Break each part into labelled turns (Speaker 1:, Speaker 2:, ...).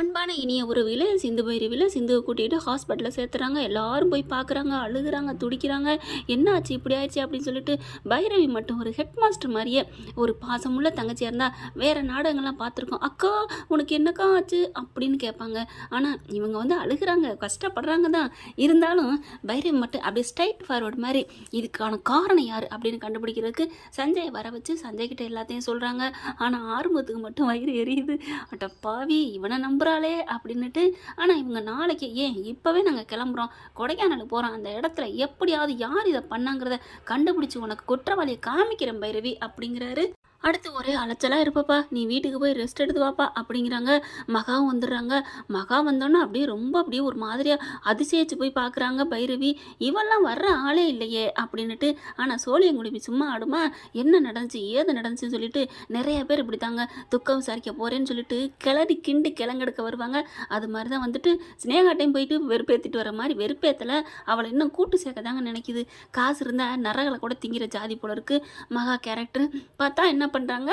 Speaker 1: அன்பான இனிய உறவில சிந்து பைரவியில் சிந்துவை கூட்டிகிட்டு ஹாஸ்பிட்டலில் சேர்த்துறாங்க. எல்லாரும் போய் பார்க்குறாங்க அழுகுறாங்க துடிக்கிறாங்க. என்ன ஆச்சு இப்படி ஆயிடுச்சு அப்படின்னு சொல்லிட்டு பைரவி மட்டும் ஒரு ஹெட் மாஸ்டர் மாதிரியே ஒரு பாசமுள்ள தங்கச்சியாக இருந்தால் வேறு நாடகங்கள்லாம் பார்த்துருக்கோம். அக்கா உனக்கு என்னக்கா ஆச்சு? அப்படின்னு கேட்பாங்க. ஆனால் இவங்க வந்து அழுகுறாங்க கஷ்டப்படுறாங்க தான். இருந்தாலும் பைரவி மட்டும் அப்படியே ஸ்ட்ரைட் ஃபார்வர்டு மாதிரி இதுக்கான காரணம் யார்? அப்படின்னு கண்டுபிடிக்கிறதுக்கு சஞ்சய் வர வச்சு சஞ்சய் கிட்ட எல்லாத்தையும் சொல்கிறாங்க ஆனால் ஆரம்பத்துக்கு மட்டும் வயிறு எரியுது. அட்ட பாவி இவனை நம்புறாளே அப்படின்னுட்டு ஆனால் இவங்க நாளைக்கு ஏன் இப்போவே நாங்கள் கிளம்புறோம். கொடைக்கானல் போகிறோம் அந்த இடத்துல எப்படியாவது யார் இதை பண்ணாங்கிறத கண்டுபிடிச்சி உனக்கு குற்றவாளியை காமிக்கிறேன் பைரவி அப்படிங்கிறாரு. அடுத்து ஒரே அலைச்சலாக இருப்பப்பா. நீ வீட்டுக்கு போய் ரெஸ்ட் எடுத்து வாப்பா அப்படிங்கிறாங்க. மகாவும் வந்துடுறாங்க. மகா வந்தோன்னே அப்படியே ரொம்ப அப்படியே ஒரு மாதிரியாக அதிசயிச்சு போய் பார்க்குறாங்க பைரவி. இவெல்லாம் வர்ற ஆளே இல்லையே அப்படின்னுட்டு. ஆனால் சோழியங்குடி சும்மா ஆடுமா? என்ன நடந்துச்சு? ஏது நடந்துச்சுன்னு சொல்லிட்டு நிறைய பேர் இப்படி தாங்க துக்கம் விசாரிக்க போகிறேன்னு சொல்லிட்டு கிளறி கிண்டு கிளங்கெடுக்க வருவாங்க. அது மாதிரி தான் வந்துட்டு ஸ்னேகாட்டையும் போயிட்டு வெறுப்பேற்றிட்டு வர மாதிரி வெறுப்பேத்தில். அவளை இன்னும் கூட்டு சேர்க்க தாங்க நினைக்குது. காசு இருந்தால் நரகளை கூட திங்கிற ஜாதி போல இருக்குது மகா கேரக்டர் பார்த்தா என்ன பண்ணுறாங்க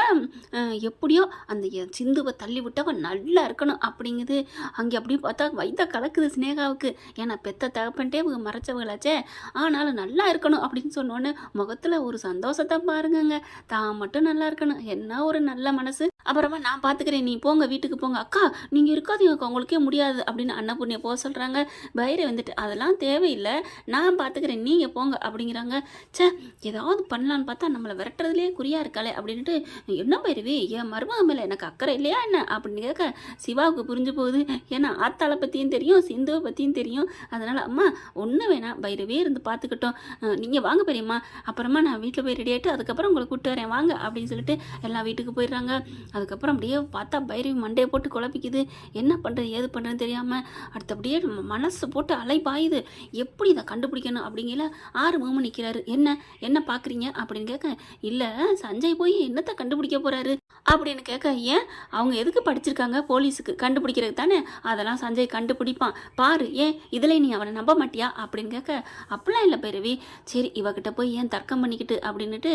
Speaker 1: எப்படியோ அந்த சிந்துவை தள்ளி விட்டவன் நல்லா இருக்கணும் அப்படிங்குது. அங்கே அப்படியே பார்த்தா வைத்த கலக்குது ஸ்னேகாவுக்கு ஏன்னா பெத்த தகப்பன்ட்டே இவங்க மறைச்சவங்களாச்சே. ஆனாலும் நல்லா இருக்கணும் அப்படின்னு சொன்னோன்னே முகத்தில் ஒரு சந்தோஷத்தை பாருங்கங்க. தான் மட்டும் நல்லா இருக்கணும். என்ன ஒரு நல்ல மனசு. அப்புறமா நான் பார்த்துக்கிறேன் நீ போங்க வீட்டுக்கு போங்க. அக்கா நீங்கள் இருக்காதீங்க அக்கா உங்களுக்கே முடியாது அப்படின்னு அன்னபூர்ணியை போக சொல்கிறாங்க பைரை வந்துட்டு அதெல்லாம் தேவையில்லை. நான் பார்த்துக்கிறேன் நீங்கள் போங்க அப்படிங்கிறாங்க. ச்சே ஏதாவது பண்ணலான்னு பார்த்தா நம்மளை விரட்டுறதுலேயே குறியாக இருக்காளே அப்படின்ட்டு என்ன பைரவி என் மருமக மேலே எனக்கு அக்கறை இல்லையா என்ன? அப்படின்னு கேட்க சிவாவுக்கு புரிஞ்சு போகுது. ஏன்னா ஆத்தாளை பற்றியும் தெரியும் சிந்துவை பற்றியும் தெரியும். அதனால் அம்மா ஒன்று வேணாம். பைரவே இருந்து பார்த்துக்கிட்டோம் நீங்கள் வாங்க பெரியம்மா. அப்புறமா நான் வீட்டில் போய் ரெடி ஆகிட்டு அதுக்கப்புறம் உங்களை கூப்பிட்டு வரேன். வாங்க அப்படின்னு சொல்லிட்டு எல்லாம் வீட்டுக்கு போயிடுறாங்க. அதுக்கப்புறம் அப்படியே பார்த்தா பைரவி மண்டையை போட்டு குழப்பிக்குது. என்ன பண்ணுறது ஏது பண்ணுறதுன்னு தெரியாமல் அடுத்து அப்படியே நம்ம மனசு போட்டு அலை பாயுது எப்படி இதை கண்டுபிடிக்கணும் அப்படிங்கல ஆறு மூமு நிற்கிறாரு என்ன என்ன பார்க்குறீங்க அப்படின்னு கேட்க இல்லை சஞ்சய் போய் என்னத்தை கண்டுபிடிக்க போகிறாரு அப்படின்னு கேட்க ஏன்? அவங்க எதுக்கு படிச்சிருக்காங்க போலீஸுக்கு? கண்டுபிடிக்கிறது தானே? அதெல்லாம் சஞ்சய் கண்டுபிடிப்பான். பாரு ஏன் இதில் நீ அவனை நம்ப மாட்டியா? அப்படின்னு கேட்க அப்படிலாம் இல்லை பிறவி சரி இவகிட்ட போய் ஏன் தர்க்கம் பண்ணிக்கிட்டு? அப்படின்னுட்டு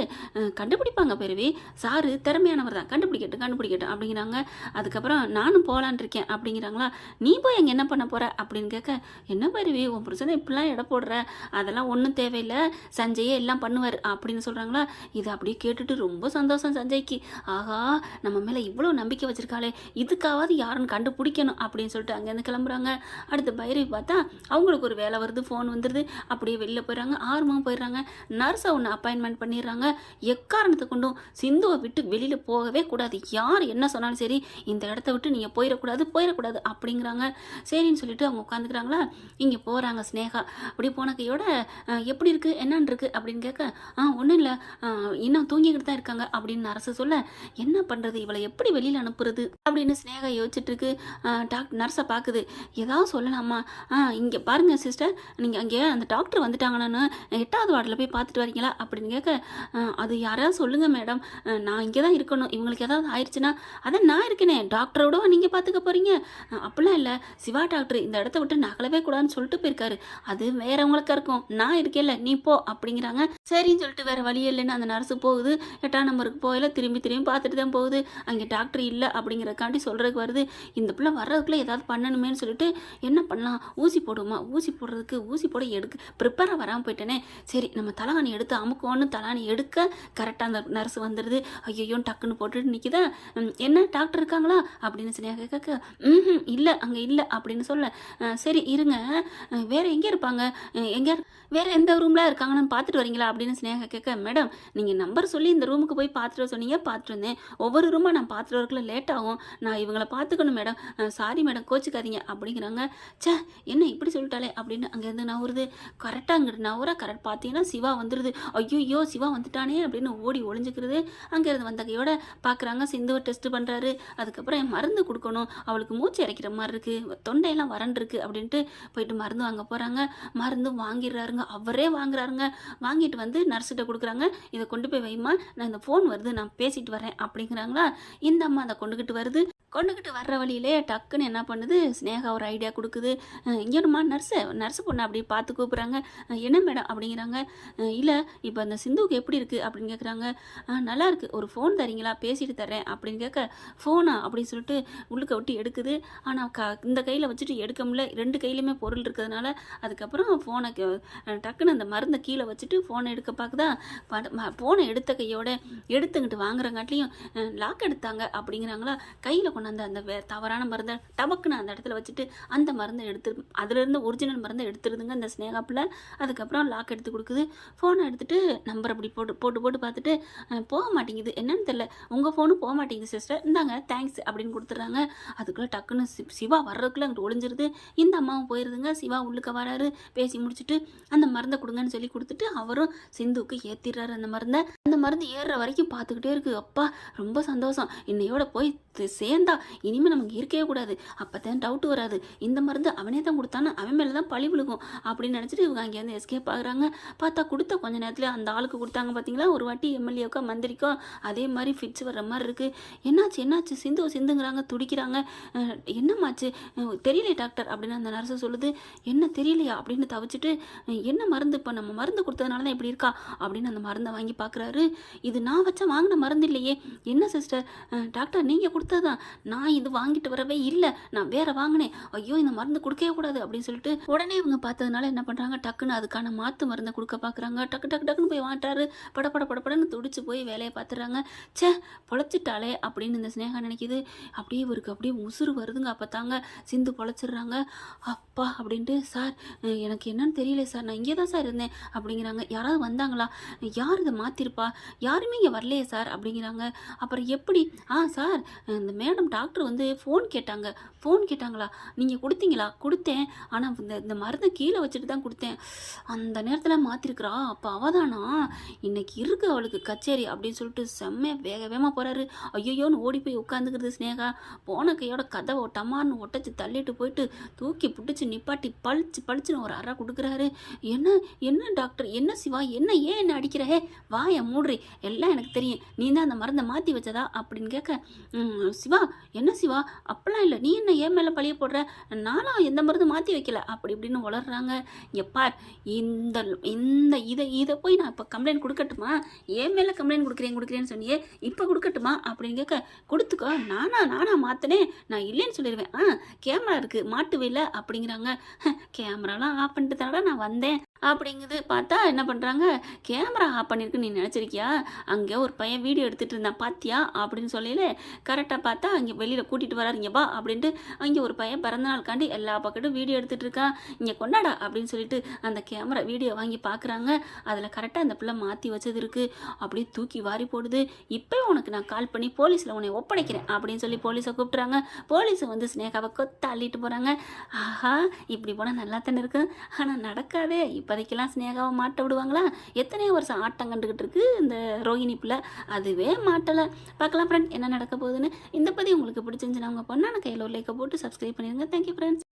Speaker 1: கண்டுபிடிப்பாங்க பிறவி சாரு திறமையானவர் தான். கண்டுபிடிக்கட்டு கண்டுபிடிக்கட்டும் அப்படிங்கிறாங்க. அதுக்கப்புறம் நானும் போகலான் இருக்கேன். அப்படிங்கிறாங்களா? நீ போய் அங்கே என்ன பண்ண போற? அப்படின்னு கேட்க என்ன பருவி உன் புருஷனை இப்படிலாம் எடை போடுற? அதெல்லாம் ஒன்றும் தேவையில்லை. சஞ்சயே எல்லாம் பண்ணுவார் அப்படின்னு சொல்கிறாங்களா இதை அப்படியே கேட்டுட்டு ரொம்ப சந்தோஷம் சஞ்சய்க்கு. ஆகா நம்ம மேலே இவ்வளோ நம்பிக்கை வச்சிருக்காளே. இதுக்காவது யாருன்னு கண்டுபிடிக்கணும் அப்படின்னு சொல்லிட்டு அங்கேருந்து கிளம்புறாங்க. அடுத்து பைரவி பார்த்தா அவங்களுக்கு ஒரு வேலை வருது ஃபோன் வந்துடுது அப்படியே வெளில போயிடுறாங்க ஆர்வமாக போயிடுறாங்க. நர்ஸை ஒன்று அப்பாயின்மெண்ட் பண்ணிடுறாங்க. எக்காரணத்தை கொண்டும் சிந்துவை விட்டு வெளியில் போகவே கூடாது. யார் என்ன சொன்னாலும் சரி இந்த இடத்த விட்டு நீங்கள் போயிடக்கூடாது போயிடக்கூடாது அப்படிங்கிறாங்க. சரின்னு சொல்லிட்டு அவங்க உட்காந்துக்கிறாங்களா இங்கே போகிறாங்க ஸ்னேகா அப்படி போன கையோட எப்படி இருக்குது என்னன்னு இருக்குது அப்படின்னு கேட்க ஆ ஒன்றும் இல்லை. இன்னும் தூங்கிக்கிட்டு தான் இருக்காங்க. அப்படின்னு அரசு சொல்ல என்ன பண்ணுறது இவளை எப்படி வெளியில் அனுப்புறது? அப்படின்னு ஸ்னேகா யோசிச்சுட்டு இருக்கு டாக்டர் நர்ஸை பார்க்குது. ஏதாவது சொல்லலாமா? ஆ இங்கே பாருங்க சிஸ்டர். நீங்கள் அங்கே அந்த டாக்டர் வந்துட்டாங்கன்னு எட்டாவது வார்டில் போய் பார்த்துட்டு வரீங்களா? அப்படின்னு கேட்க அது யாராவது சொல்லுங்கள் மேடம். நான் இங்கே தான் இருக்கணும். இவங்களுக்கு ஏதாவது ஆயிடுச்சுன்னா அதான் நான் இருக்கேனே டாக்டரோட நீங்கள் பார்த்துக்க போகிறீங்க அப்படிலாம் இல்லை. சிவா டாக்டர் இந்த இடத்த விட்டு நகலவே கூடாதுன்னு சொல்லிட்டு போயிருக்காரு. அது வேறவங்களுக்கா இருக்கும். நான் இருக்கேன்ல நீ போ அப்படிங்கிறாங்க. சரின்னு சொல்லிட்டு வேற வழி இல்லைன்னு அந்த நர்ஸு போகுது. எட்டாம் நம்பருக்கு போயில திரும்பி திரும்பி பார்த்துட்டு தான் போகுது. அங்கே டாக்டர் இல்லை அப்படிங்கிறக்காண்டி சொல்கிறதுக்கு வருது. இந்த பிள்ளை வர்றதுக்குள்ளே ஏதாவது பண்ணணுமேன்னு சொல்லிட்டு என்ன பண்ணலாம்? ஊசி போடுமா ஊசி போடுறதுக்கு ஊசி போட எடுக்க ப்ரிப்பேராக வராமல் போயிட்டேனே. சரி நம்ம தலகாணி எடுத்து அமுக்கோன்னு தலாணி எடுக்க கரெக்டாக அந்த நர்ஸ் வந்துடுது ஐயோ டக்குன்னு போட்டுட்டு நிற்கிதா என்ன டாக்டர் இருக்காங்களா? அப்படின்னு சரியாக கேட்க ம் இல்லை அங்கே இல்லை அப்படின்னு சொல்ல. சரி இருங்க. வேறு எங்கே இருப்பாங்க? எங்கே வேறு எந்த ரூம்ல இருக்காங்கன்னு பார்த்துட்டு வரீங்களா? அப்படின்னு சினேகா கேட்க மேடம் நீங்கள் நம்பர் சொல்லி இந்த ரூமுக்கு போய் பார்த்துட்டு வர சொன்னீங்க பார்த்துட்டு வந்தேன். ஒவ்வொரு ரூமாக நான் பார்த்துட்டு வரக்குள்ள லேட் ஆகும். நான் இவங்களை பார்த்துக்கணும் மேடம். சாரி மேடம் கோச்சிக்காதீங்க. அப்படிங்கிறாங்க. ச்சே என்ன இப்படி சொல்லிட்டாலே அப்படின்னு அங்கேருந்து நவுறுது. கரெக்டாக அங்கிட்டு நவுற கரெக்ட் பார்த்தீங்கன்னா சிவா வந்துடுது ஐயோ சிவா வந்துட்டானே அப்படின்னு ஓடி ஒளிஞ்சுக்கிறது. அங்கேருந்து வந்த கையோட பார்க்குறாங்க சிந்துவை டெஸ்ட் பண்ணுறாரு அதுக்கப்புறம் மருந்து கொடுக்கணும். அவளுக்கு மூச்சு இறைக்கிற மாதிரி இருக்குது தொண்டையெல்லாம் வறண்டிருக்கு அப்படின்ட்டு போயிட்டு மருந்து வாங்க போகிறாங்க மருந்து வாங்கிடுறாருங்க. அவரே வாங்குறாருங்க. வாங்கிட்டு வந்து நர்ஸ்கிட்ட கொடுக்குறாங்க. இதை கொண்டு போய் வைமா நான் இந்த ஃபோன் வருது. நான் பேசிட்டு வரேன். அப்படிங்கிறாங்களா? இந்த அம்மா அதை கொண்டுக்கிட்டு வருது. கொண்டுக்கிட்டு வர்ற வழியிலே டக்குன்னு என்ன பண்ணுது? ஸ்னேகா ஒரு ஐடியா கொடுக்குது. இங்கேனுமா நர்ஸு நர்ஸு பொண்ணு அப்படி பார்த்து கூப்பிட்றாங்க. என்ன மேடம் அப்படிங்கிறாங்க. இல்லை இப்போ அந்த சிந்துவுக்கு எப்படி இருக்குது அப்படின்னு கேட்குறாங்க நல்லா இருக்குது ஒரு ஃபோன் தரீங்களா? பேசிட்டு தர்றேன் அப்படின்னு கேட்க ஃபோனா அப்படின்னு சொல்லிட்டு உள்ளுக்க விட்டு எடுக்குது. ஆனால் க இந்த கையில் வச்சுட்டு எடுக்க முடியல. ரெண்டு கையிலையுமே பொருள் இருக்கிறதுனால அதுக்கப்புறம் ஃபோனை டக்குன்னு அந்த மருந்தை கீழே வச்சுட்டு ஃபோனை எடுக்க பார்க்குதா? ஃபோனை எடுத்த கையோட எடுத்துக்கிட்டு வாங்குறங்காட்டிலையும் லாக் எடுத்தாங்க அப்படிங்கிறாங்களா? கையில் கொண்டாந்து அந்த வே தவறான மருந்தை டபக்குன்னு அந்த இடத்துல வச்சுட்டு அந்த மருந்தை எடுத்து அதுலேருந்து ஒரிஜினல் மருந்தை எடுத்துருதுங்க அந்த ஸ்னேகாப்பில் அதுக்கப்புறம் லாக் எடுத்து கொடுக்குது. ஃபோனை எடுத்துகிட்டு நம்பர் அப்படி போட்டு போட்டு போட்டு பார்த்துட்டு போக மாட்டேங்குது. என்னன்னு தெரில உங்கள் ஃபோனும் போக மாட்டேங்குது சிஸ்டர் இந்தாங்க தேங்க்ஸ் அப்படின்னு கொடுத்துட்றாங்க. அதுக்குள்ளே டக்குன்னு சி- சிவா வர்றதுக்குள்ளே அங்கிட்டு ஒளிஞ்சிருது. இந்த அம்மாவும் போயிருதுங்க. சிவா உள்ளுக்க வராரு. பேசி முடிச்சுட்டு அந்த மருந்தை கொடுங்கன்னு சொல்லி கொடுத்துட்டு அவரும் சிந்துவுக்கு ஏற்றிடுறாரு அந்த மருந்தை. அந்த மருந்து ஏறுற வரைக்கும் பார்த்துக்கிட்டே இருக்கு. அப்பா ரொம்ப சந்தோஷம். இன்னையோட போய் தி- வேண்டாம் இனிமேல் நமக்கு இருக்கவே கூடாது. அப்போ தான் டவுட் வராது. இந்த மருந்து அவனே தான் கொடுத்தான்னு அவன் மேலே தான் பழி விழுகும். அப்படின்னு நினச்சிட்டு இவங்க அங்கேருந்து எஸ்கேப் ஆகுறாங்க. பார்த்தா கொடுத்த கொஞ்ச நேரத்தில் அந்த ஆளுக்கு கொடுத்தாங்க பார்த்தீங்களா ஒரு வாட்டி எம்எல்ஏக்கோ மந்திரிக்கோ அதே மாதிரி ஃபிட்ஸ் வர்ற மாதிரி இருக்குது என்னாச்சு என்னாச்சு? சிந்து சிந்துங்கிறாங்க துடிக்கிறாங்க. என்னமாச்சு? தெரியலையே டாக்டர் அப்படின்னு அந்த நர்ஸு சொல்லுது. என்ன தெரியலையா? அப்படின்னு தவிச்சிட்டு என்ன மருந்து? இப்போ நம்ம மருந்து கொடுத்ததுனால தான் இப்படி இருக்கா? அப்படின்னு அந்த மருந்தை வாங்கி பார்க்குறாரு இது நான் வச்ச வாங்கின மருந்து இல்லையே. என்ன சிஸ்டர் டாக்டர் நீங்கள் கொடுத்ததான் நான் இது வாங்கிட்டு வரவே இல்லை நான் வேற வாங்கினேன். ஐயோ இந்த மருந்து கொடுக்கவே கூடாது அப்படின்னு சொல்லிட்டு உடனே இவங்க பார்த்ததுனால என்ன பண்ணுறாங்க டக்குன்னு அதுக்கான மாற்று மருந்தை கொடுக்க பார்க்குறாங்க. டக்கு டக்கு டக்குன்னு போய் வாட்டாரு படப்பட படபடன்னு துடிச்சு போய் வேலையை பார்த்துறாங்க ச்சே பொழைச்சிட்டாலே அப்படின்னு இந்த ஸ்னேகா நினைக்குது. அப்படியே இவருக்கு அப்படியே உசுறு வருதுங்க. அப்போ தாங்க சிந்து பொழைச்சிடுறாங்க. அப்பா அப்படின்ட்டு சார் எனக்கு என்னன்னு தெரியல சார். நான் இங்கே தான் சார் இருந்தேன். அப்படிங்கிறாங்க. யாராவது வந்தாங்களா? யார் இதை மாற்றிருப்பா யாருமே இங்கே வரலையே சார். அப்படிங்கிறாங்க. அப்புறம் எப்படி? ஆ சார் இந்த மேடம் டாக்டர் வந்து ஃபோன் கேட்டாங்க. ஃபோன் கேட்டாங்களா? நீங்கள் கொடுத்தீங்களா? கொடுத்தேன். ஆனால் இந்த இந்த மருந்தை கீழே வச்சுட்டு தான் கொடுத்தேன். அந்த நேரத்தில் மாற்றிருக்கிறா அப்போ அவதானா? இன்னைக்கு இருக்கு அவளுக்கு கச்சேரி அப்படின்னு சொல்லிட்டு செம்மையா வேக வேகமாக போகிறாரு ஐயோயோன்னு ஓடி போய் உட்காந்துக்கிறது ஸ்னேகா போன கையோட கதவை டமான்னு ஒட்டச்சு தள்ளிட்டு போயிட்டு தூக்கி பிடிச்சி நிப்பாட்டி பளிச்சு பளிச்சுன்னு ஒரு அறை கொடுக்குறாரு. என்ன என்ன டாக்டர்? என்ன சிவா? என்ன ஏன் என்ன அடிக்கிற? ஹே வாய மூடுறி. எல்லாம் எனக்கு தெரியும். நீ தான் அந்த மருந்தை மாற்றி வச்சதா? அப்படின்னு கேட்க சிவா என்ன சிவா அப்பெல்லாம் இல்லை. நீ என்ன ஏன் மேலே பழிய போடுற? நானும் எந்த மருந்து மாற்றி வைக்கல. அப்படி இப்படின்னு வளர்றாங்க இங்கே பார் இந்த இந்த இதை இதை போய் நான் இப்போ கம்ப்ளைண்ட் கொடுக்கட்டுமா? ஏன் மேலே கம்ப்ளைண்ட் கொடுக்குறேன் கொடுக்குறேன்னு சொன்னியே இப்போ கொடுக்கட்டுமா? அப்படின்னு கேட்க கொடுத்துக்கோ. நானா நானா மாற்றினேன் நான் இல்லைன்னு சொல்லிடுவேன். ஆ கேமரா இருக்குது மாட்டுவேல அப்படிங்கிறாங்க. கேமராலாம் ஆஃப் பண்ணிட்டு தானடா நான் வந்தேன். அப்படிங்குது. பார்த்தா என்ன பண்ணுறாங்க கேமரா ஆஃப் பண்ணியிருக்கு நீ நினச்சிருக்கியா? அங்கே ஒரு பையன் வீடியோ எடுத்துகிட்டு இருந்தான். பாத்தியா? அப்படின்னு சொல்லியில் கரெக்டாக பார்த்தா அங்கே வெளியில் கூட்டிகிட்டு வராரு. பா அப்படின்ட்டு அங்கே ஒரு பையன் பிறந்தநாளுக்காண்டி எல்லா பக்கட்டும் வீடியோ எடுத்துகிட்டு இருக்கான். இங்கே கொண்டாடா அப்படின்னு சொல்லிட்டு அந்த கேமரா வீடியோ வாங்கி பார்க்குறாங்க. அதில் கரெக்டாக அந்த பிள்ளை மாற்றி வச்சது இருக்குது அப்படியே தூக்கி வாரி போடுது. இப்போ உனக்கு நான் கால் பண்ணி போலீஸில் உன்னை ஒப்படைக்கிறேன் அப்படின்னு சொல்லி போலீஸை கூப்பிட்றாங்க போலீஸை வந்து ஸ்னேகாவை கொத்த அள்ளிட்டு போகிறாங்க ஆஹா இப்படி போனால் நல்லா தானே இருக்கு ஆனால் நடக்காதே. இப்போதைக்கெல்லாம் ஸ்னேகாவை மாட்ட விடுவாங்களா? எத்தனையோ வருஷம் ஆட்டம் கண்டுக்கிட்டு இருக்கு இந்த ரோஹிணி பிள்ளை. அதுவே மாட்டலை. பார்க்கலாம் ஃப்ரெண்ட் என்ன நடக்க போகுதுன்னு. இந்த பதிவு உங்களுக்கு பிடிச்சிருந்துச்சுன்னா உங்கள் பொண்ணான கையில் ஒரு லைக்கை போட்டு சப்ஸ்கிரைப் பண்ணிடுங்க. Thank you friends